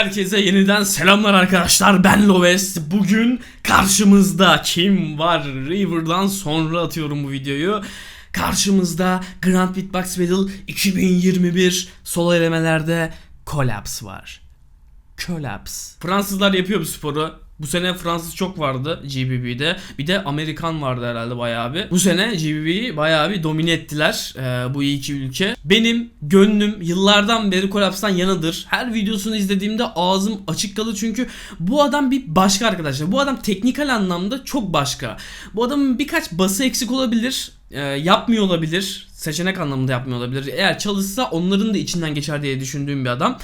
Herkese yeniden selamlar arkadaşlar. Ben Loves. Bugün karşımızda kim var? River'dan sonra atıyorum bu videoyu. Karşımızda Grand Beatbox Battle 2021 solo elemelerde Collapse var. Collapse. Fransızlar yapıyor bu sporu. Bu sene Fransız çok vardı GBB'de. Bir de Amerikan vardı herhalde bayağı bir. Bu sene GBB'yi bayağı bir domine ettiler ee, bu iki ülke. Benim gönlüm yıllardan beri Collapse'dan yanıdır. Her videosunu izlediğimde ağzım açık kalır çünkü bu adam bir başka arkadaşlar. Bu adam teknikal anlamda çok başka. Bu adamın birkaç bası eksik olabilir. e, yapmıyor olabilir. Seçenek anlamında yapmıyor olabilir. Eğer çalışsa onların da içinden geçer diye düşündüğüm bir adam.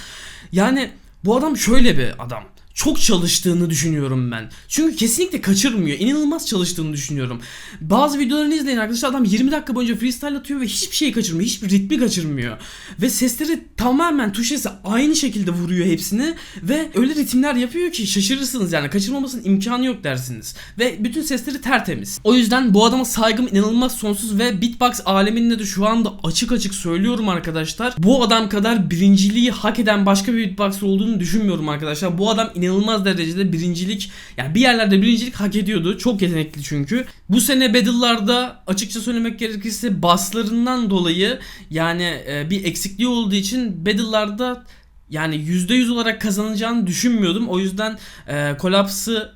Yani bu adam şöyle bir adam. Çok çalıştığını düşünüyorum ben. Çünkü kesinlikle kaçırmıyor. İnanılmaz çalıştığını düşünüyorum. Bazı videolarını izleyin arkadaşlar adam 20 dakika boyunca freestyle atıyor ve hiçbir şeyi kaçırmıyor. Hiçbir ritmi kaçırmıyor. Ve sesleri tamamen tuş sesi aynı şekilde vuruyor hepsini. Ve öyle ritimler yapıyor ki şaşırırsınız yani. Kaçırmamasının imkanı yok dersiniz. Ve bütün sesleri tertemiz. O yüzden bu adama saygım inanılmaz sonsuz ve beatbox aleminde de şu anda açık açık söylüyorum arkadaşlar. Bu adam kadar birinciliği hak eden başka bir beatboxer olduğunu düşünmüyorum arkadaşlar. Bu adam inanılmaz derecede birincilik yani bir yerlerde birincilik hak ediyordu. Çok yetenekli çünkü. Bu sene battle'larda açıkça söylemek gerekirse baslarından dolayı yani e, bir eksikliği olduğu için battle'larda yani %100 olarak kazanacağını düşünmüyordum. O yüzden e, Collapse'ı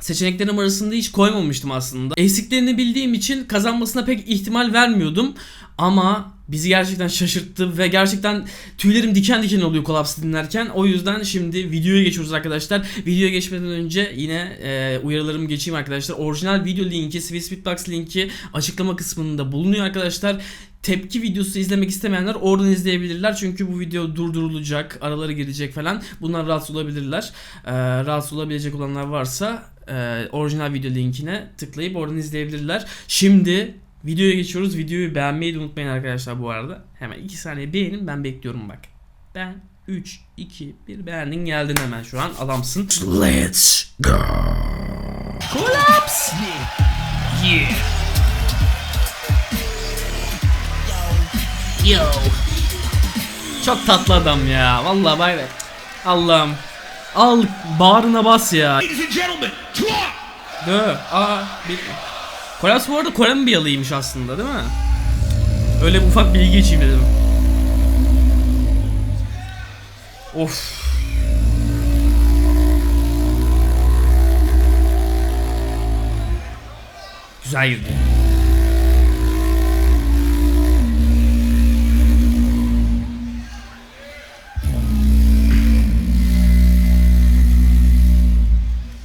seçeneklerim arasında hiç koymamıştım aslında. Eksiklerini bildiğim için kazanmasına pek ihtimal vermiyordum. Ama bizi gerçekten şaşırttı ve gerçekten tüylerim diken diken oluyor Collapse dinlerken. O yüzden şimdi videoya geçiyoruz arkadaşlar. Videoya geçmeden önce yine e, uyarılarımı geçeyim arkadaşlar. Orijinal video linki, Swiss Beatbox linki açıklama kısmında bulunuyor arkadaşlar. Tepki videosu izlemek istemeyenler oradan izleyebilirler. Çünkü bu video durdurulacak, araları girecek falan. Bunlar rahatsız olabilirler. Ee, rahatsız olabilecek olanlar varsa e, orijinal video linkine tıklayıp oradan izleyebilirler. Şimdi videoya geçiyoruz. Videoyu beğenmeyi de unutmayın arkadaşlar bu arada. Hemen 2 saniye beğenin ben bekliyorum bak. Ben 3, 2, 1 beğendin geldin hemen şu an adamsın. Let's go. Collapse. Yeah. Yo. Çok tatlı adam ya. Vallahi bay bay. Allah'ım. Al bağrına bas ya. Ladies and gentlemen, drop! Dö. Aa bir... Kolas bu arada Kolombiyalıymış aslında değil mi? Öyle bir ufak bilgi geçeyim dedim. Of. Güzel girdi.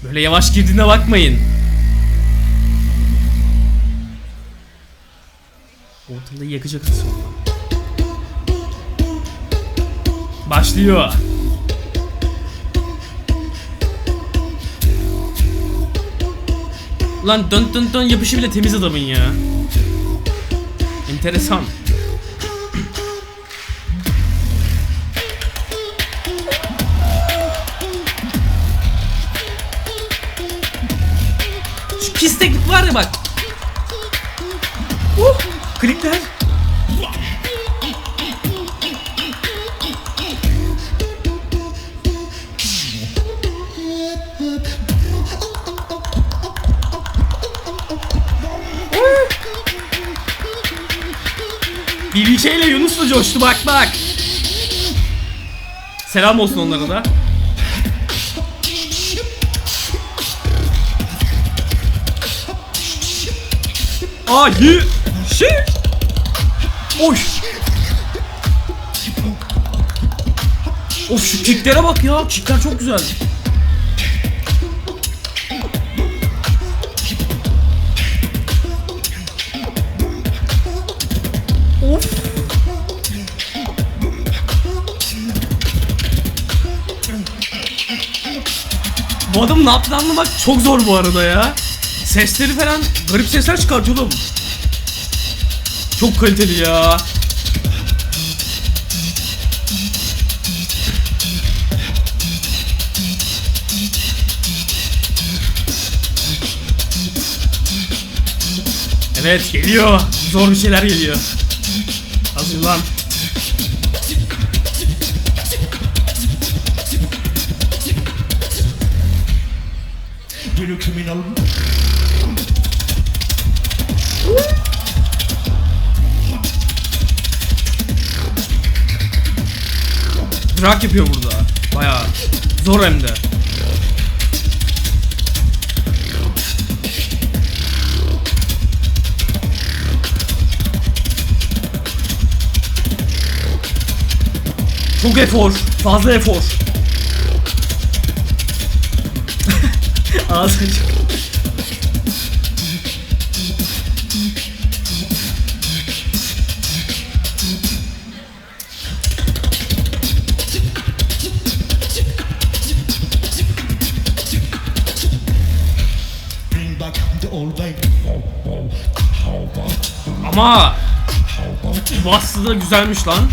Böyle yavaş girdiğine bakmayın. Ortalığı yakacak sonra. Başlıyor. Ulan dön dön dön yapışı bile temiz adamın ya. Enteresan. Şu pis teknik var ya bak. Uh, klikler. BBK ile Yunus da coştu bak bak. Selam olsun onlara da. Ayı şey. Oy. Of şu kicklere bak ya. Kickler çok güzel. Of. Bu adam ne yaptığını anlamak çok zor bu arada ya. Sesleri falan garip sesler çıkartıyor oğlum. Çok kaliteli ya. Evet geliyor. Zor bir şeyler geliyor. Hazırlan. Gülü kimin alın? Drag yapıyor burada. Bayağı zor hem de. Çok efor. Fazla efor. Ağzı açık. Ama bastı da güzelmiş lan.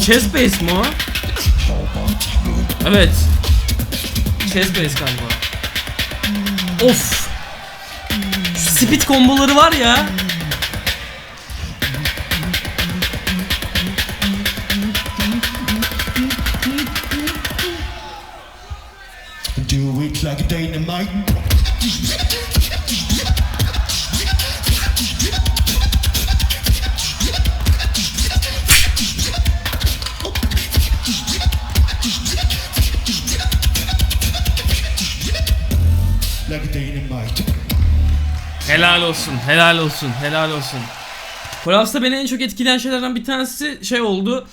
Chest base mi? Evet. Chest base galiba. Of. Şu speed komboları var ya. Like dynamite. Helal olsun, helal olsun, helal olsun. Collapse'da beni en çok etkileyen şeylerden bir tanesi şey oldu.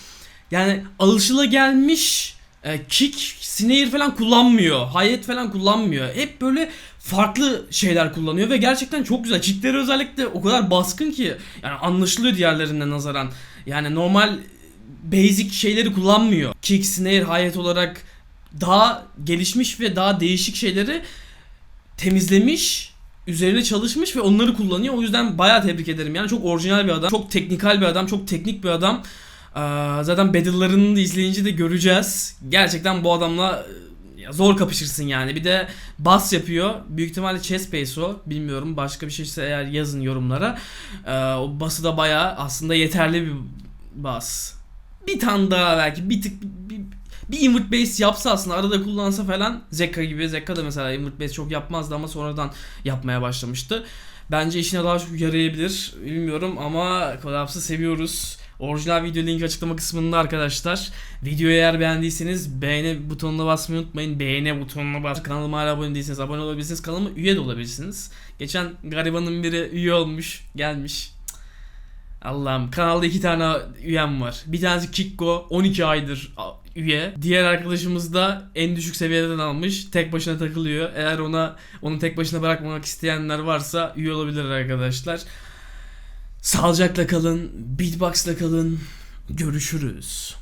Yani alışılagelmiş e, kick, snare falan kullanmıyor. Hayet falan kullanmıyor. Hep böyle farklı şeyler kullanıyor ve gerçekten çok güzel. Kickleri özellikle o kadar baskın ki yani anlaşılıyor diğerlerine nazaran. Yani normal basic şeyleri kullanmıyor. Kick, snare, hayet olarak daha gelişmiş ve daha değişik şeyleri temizlemiş, üzerine çalışmış ve onları kullanıyor. O yüzden bayağı tebrik ederim. Yani çok orijinal bir adam, çok teknikal bir adam, çok teknik bir adam. Zaten battle'larını da izleyince de göreceğiz. Gerçekten bu adamla e, zor kapışırsın yani. Bir de bass yapıyor. Büyük ihtimalle chest bass o. Bilmiyorum. Başka bir şeyse eğer yazın yorumlara. O bası da bayağı aslında yeterli bir bas. Bir tane daha belki bir tık bir, bir invert bass yapsa aslında arada kullansa falan Zekka gibi Zekka da mesela invert bass çok yapmazdı ama sonradan yapmaya başlamıştı. Bence işine daha çok yarayabilir. Bilmiyorum ama Collapse'ı seviyoruz. Orijinal video linki açıklama kısmında arkadaşlar. Videoyu eğer beğendiyseniz beğeni butonuna basmayı unutmayın. Beğeni butonuna bas. Kanalıma hala abone değilseniz abone olabilirsiniz. Kanalıma üye de olabilirsiniz. Geçen garibanın biri üye olmuş. Gelmiş. Allah'ım kanalda iki tane üyem var. Bir tanesi Kikko 12 aydır üye. Diğer arkadaşımız da en düşük seviyeden almış. Tek başına takılıyor. Eğer ona onu tek başına bırakmamak isteyenler varsa üye olabilir arkadaşlar. Sağlıcakla kalın, beatboxla kalın. Görüşürüz.